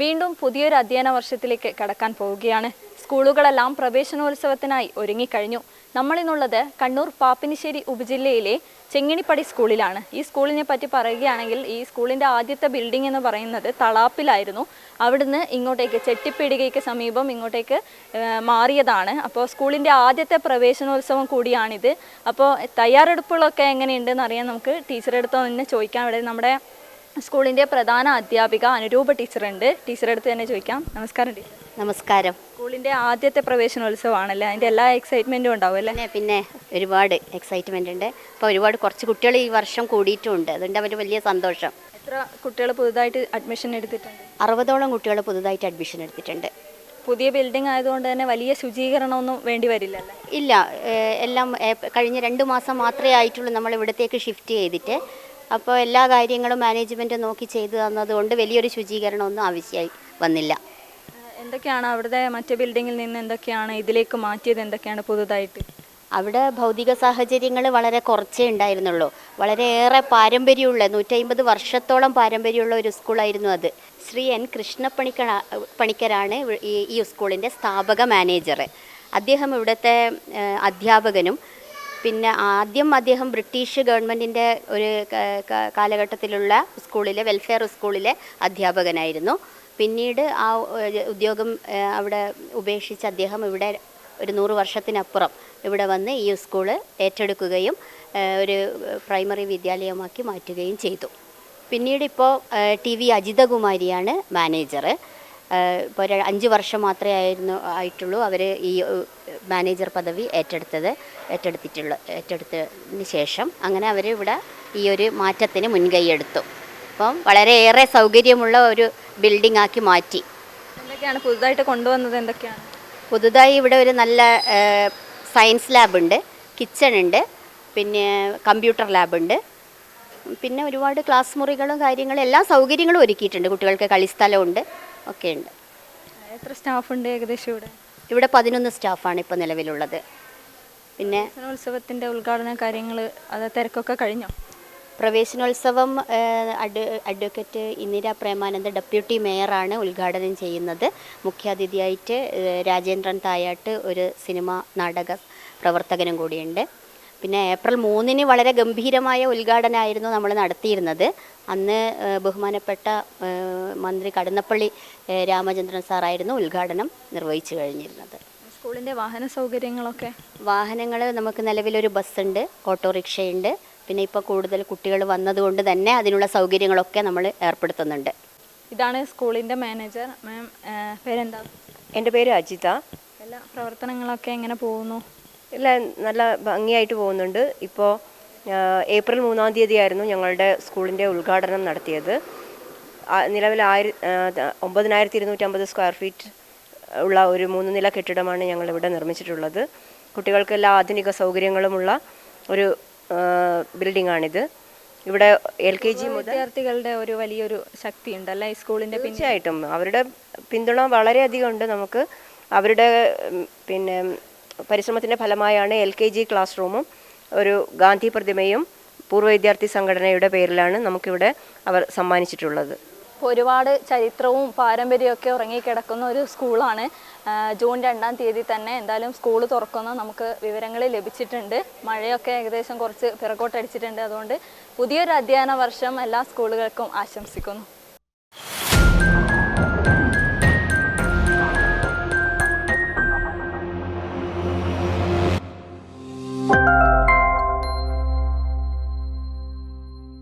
വീണ്ടും പുതിയൊരു അധ്യയന വർഷത്തിലേക്ക് കടക്കാൻ പോവുകയാണ്. സ്കൂളുകളെല്ലാം പ്രവേശനോത്സവത്തിനായി ഒരുങ്ങിക്കഴിഞ്ഞു. നമ്മളിന്നുള്ളത് കണ്ണൂർ പാപ്പിനിശ്ശേരി ഉപജില്ലയിലെ ചെങ്ങിണിപ്പടി സ്കൂളിലാണ്. ഈ സ്കൂളിനെ പറ്റി പറയുകയാണെങ്കിൽ ഈ സ്കൂളിന്റെ ആദ്യത്തെ ബിൽഡിംഗ് എന്ന് പറയുന്നത് തളാപ്പിലായിരുന്നു. അവിടുന്ന് ഇങ്ങോട്ടേക്ക് ചെട്ടിപ്പീടികയ്ക്ക് സമീപം ഇങ്ങോട്ടേക്ക് മാറിയതാണ്. അപ്പോൾ സ്കൂളിന്റെ ആദ്യത്തെ പ്രവേശനോത്സവം കൂടിയാണിത്. അപ്പോൾ തയ്യാറെടുപ്പുകളൊക്കെ എങ്ങനെയുണ്ടെന്ന് അറിയാൻ നമുക്ക് ടീച്ചറെ നിന്ന് ചോദിക്കാം. ഇവിടെ നമ്മുടെ സ്കൂളിന്റെ പ്രധാന അധ്യാപിക അനുരൂപ ടീച്ചറുണ്ട്. ടീച്ചറെടുത്ത് തന്നെ ചോദിക്കാം. നമസ്കാരം ടീച്ചർ. നമസ്കാരം. സ്കൂളിന്റെ ആദ്യത്തെ പ്രവേശനോത്സവമാണല്ലേ? അതിന്റെ എല്ലാ എക്സൈറ്റ്മെന്റും ഉണ്ടാവും അല്ലേ? പിന്നെ പിന്നെ ഒരുപാട് എക്സൈറ്റ്മെന്റ് ഉണ്ട്. അപ്പോൾ ഒരുപാട് കുറച്ച് കുട്ടികൾ ഈ വർഷം കൂടിയിട്ടുമുണ്ട് അതുകൊണ്ട് അവർ വലിയ സന്തോഷം. എത്ര കുട്ടികൾ പുതുതായിട്ട് അഡ്മിഷൻ എടുത്തിട്ടുണ്ട്? അറുപതോളം കുട്ടികൾ പുതുതായിട്ട് അഡ്മിഷൻ എടുത്തിട്ടുണ്ട്. പുതിയ ബിൽഡിംഗ് ആയതുകൊണ്ട് തന്നെ വലിയ ശുചീകരണമൊന്നും വേണ്ടി വരില്ലല്ലേ ഇല്ല ഏഹ് എല്ലാം ഏഹ് കഴിഞ്ഞ രണ്ട് മാസം മാത്രമേ ആയിട്ടുള്ളൂ നമ്മൾ ഇവിടത്തേക്ക് ഷിഫ്റ്റ് ചെയ്തിട്ട്. അപ്പോൾ എല്ലാ കാര്യങ്ങളും മാനേജ്മെന്റ് നോക്കി ചെയ്തു തന്നതുകൊണ്ട് വലിയൊരു ശുചീകരണമൊന്നും ആവശ്യമായി വന്നില്ല. എന്തൊക്കെയാണ് അവിടുത്തെ മറ്റു ബിൽഡിങ്ങിൽ നിന്ന് എന്തൊക്കെയാണ് ഇതിലേക്ക് മാറ്റിയത്? എന്തൊക്കെയാണ് പുതുതായിട്ട്? അവിടെ ഭൗതിക സാഹചര്യങ്ങൾ വളരെ കുറച്ചേ ഉണ്ടായിരുന്നുള്ളൂ. വളരെയേറെ പാരമ്പര്യമുള്ള നൂറ്റമ്പത് വർഷത്തോളം പാരമ്പര്യമുള്ള ഒരു സ്കൂളായിരുന്നു അത്. ശ്രീ എൻ കൃഷ്ണപ്പണിക്കർ പണിക്കരാണ് ഈ ഈ സ്കൂളിന്റെ സ്ഥാപക മാനേജർ അദ്ദേഹം ഇവിടുത്തെ അധ്യാപകനും പിന്നെ ആദ്യം അദ്ദേഹം ബ്രിട്ടീഷ് ഗവൺമെന്റിന്റെ ഒരു കാലഘട്ടത്തിലുള്ള സ്കൂളിലെ വെൽഫെയർ സ്കൂളിലെ അധ്യാപകനായിരുന്നു. പിന്നീട് ആ ഉദ്യോഗം അവിടെ ഉപേക്ഷിച്ച് അദ്ദേഹം ഇവിടെ ഒരു നൂറ് വർഷത്തിനപ്പുറം ഇവിടെ വന്ന് ഈ സ്കൂൾ ഏറ്റെടുക്കുകയും ഒരു പ്രൈമറി വിദ്യാലയമാക്കി മാറ്റുകയും ചെയ്തു. പിന്നീട് ഇപ്പോൾ ടി വി അജിതകുമാരിയാണ് മാനേജർ ഇപ്പോൾ ഒരു അഞ്ച് വർഷം മാത്രമേ ആയിരുന്നു ആയിട്ടുള്ളൂ അവർ ഈ മാനേജർ പദവി ഏറ്റെടുത്തത് ഏറ്റെടുത്തിട്ടുള്ള ഏറ്റെടുത്തതിന് ശേഷം. അങ്ങനെ അവർ ഇവിടെ ഈ ഒരു മാറ്റത്തിന് മുൻകൈയെടുത്തു അപ്പം വളരെയേറെ സൗകര്യമുള്ള ഒരു ബിൽഡിംഗ് ആക്കി മാറ്റി. എന്തൊക്കെയാണ് പുതുതായിട്ട് കൊണ്ടുവന്നത്? എന്തൊക്കെയാണ്? പുതുതായി ഇവിടെ ഒരു നല്ല സയൻസ് ലാബുണ്ട് കിച്ചൺ ഉണ്ട് പിന്നെ കമ്പ്യൂട്ടർ ലാബുണ്ട് പിന്നെ ഒരുപാട് ക്ലാസ് മുറികളും കാര്യങ്ങളും എല്ലാ സൗകര്യങ്ങളും ഒരുക്കിയിട്ടുണ്ട്. കുട്ടികൾക്ക് കളിസ്ഥലമുണ്ട് ഒക്കെ ഉണ്ട്. എത്ര സ്റ്റാഫ് ഉണ്ട് ഏകദേശം ഇവിടെ? ഇവിടെ പതിനൊന്ന് സ്റ്റാഫാണ് ഇപ്പോൾ നിലവിലുള്ളത്. പിന്നെ ഉത്സവത്തിന്റെ ഉദ്ഘാടന കാര്യങ്ങൾ അത് തിരക്കൊക്കെ കഴിഞ്ഞോ? പ്രവേശനോത്സവം അഡ്വക്കേറ്റ് ഇന്ദിര പ്രേമാനന്ദ ഡെപ്യൂട്ടി മേയറാണ് ഉദ്ഘാടനം ചെയ്യുന്നത്. മുഖ്യാതിഥിയായിട്ട് രാജേന്ദ്രൻ തായാട്ട് ഒരു സിനിമ നാടക പ്രവർത്തകനും കൂടിയുണ്ട്. പിന്നെ ഏപ്രിൽ മൂന്നിന് വളരെ ഗംഭീരമായ ഉദ്ഘാടനമായിരുന്നു നമ്മൾ നടത്തിയിരുന്നത്. അന്ന് ബഹുമാനപ്പെട്ട മന്ത്രി കടന്നപ്പള്ളി രാമചന്ദ്രൻ സാറായിരുന്നു ഉദ്ഘാടനം നിർവഹിച്ചു കഴിഞ്ഞിരുന്നത്. സ്കൂളിന്റെ വാഹന സൗകര്യങ്ങളൊക്കെ? വാഹനങ്ങൾ നമുക്ക് നിലവിലൊരു ബസ്സുണ്ട് ഓട്ടോറിക്ഷയുണ്ട്. പിന്നെ ഇപ്പോൾ കൂടുതൽ കുട്ടികൾ വന്നതുകൊണ്ട് തന്നെ അതിനുള്ള സൗകര്യങ്ങളൊക്കെ നമ്മൾ ഏർപ്പെടുത്തുന്നുണ്ട്. ഇതാണ് സ്കൂളിന്റെ മാനേജർ. മാം പേരെന്താ? എന്റെ പേര് അജിത. എല്ലാ പ്രവർത്തനങ്ങളൊക്കെ എങ്ങനെ പോകുന്നു? എല്ലാം നല്ല ഭംഗിയായിട്ട് പോകുന്നുണ്ട്. ഇപ്പോൾ ഏപ്രിൽ മൂന്നാം തീയതി ആയിരുന്നു ഞങ്ങളുടെ സ്കൂളിന്റെ ഉദ്ഘാടനം നടത്തിയത്. നിലവിൽ ആയിര ഒമ്പതിനായിരത്തി ഇരുന്നൂറ്റമ്പത് സ്ക്വയർ ഫീറ്റ് ഉള്ള ഒരു മൂന്ന് നില കെട്ടിടമാണ് ഞങ്ങളിവിടെ നിർമ്മിച്ചിട്ടുള്ളത്. കുട്ടികൾക്ക് എല്ലാ ആധുനിക സൗകര്യങ്ങളുമുള്ള ഒരു ബിൽഡിംഗ് ആണിത് ഇവിടെ എൽ കെ ജി മുതൽ വിദ്യാർത്ഥികളുടെ ഒരു വലിയൊരു ശക്തി ഉണ്ടല്ലേ ഈ സ്കൂളിന്റെ തീർച്ചയായിട്ടും. അവരുടെ പിന്തുണ വളരെയധികം ഉണ്ട് നമുക്ക്. അവരുടെ പിന്നെ പരിശ്രമത്തിന്റെ ഫലമായാണ് എൽ കെ ജി ക്ലാസ് റൂമും ഒരു ഗാന്ധി പ്രതിമയും പൂർവ വിദ്യാർത്ഥി സംഘടനയുടെ പേരിലാണ് നമുക്കിവിടെ അവർ സമ്മാനിച്ചിട്ടുള്ളത്. ഒരുപാട് ചരിത്രവും പാരമ്പര്യവും ഒക്കെ ഉറങ്ങിക്കിടക്കുന്ന ഒരു സ്കൂളാണ്. ജൂൺ രണ്ടാം തീയതി തന്നെ എന്തായാലും സ്കൂൾ തുറക്കുന്ന. നമുക്ക് വിവരങ്ങൾ ലഭിച്ചിട്ടുണ്ട്. മഴയൊക്കെ ഏകദേശം കുറച്ച് പിറകോട്ടടിച്ചിട്ടുണ്ട്. അതുകൊണ്ട് പുതിയൊരു അധ്യയന വർഷം എല്ലാ സ്കൂളുകൾക്കും ആശംസിക്കുന്നു.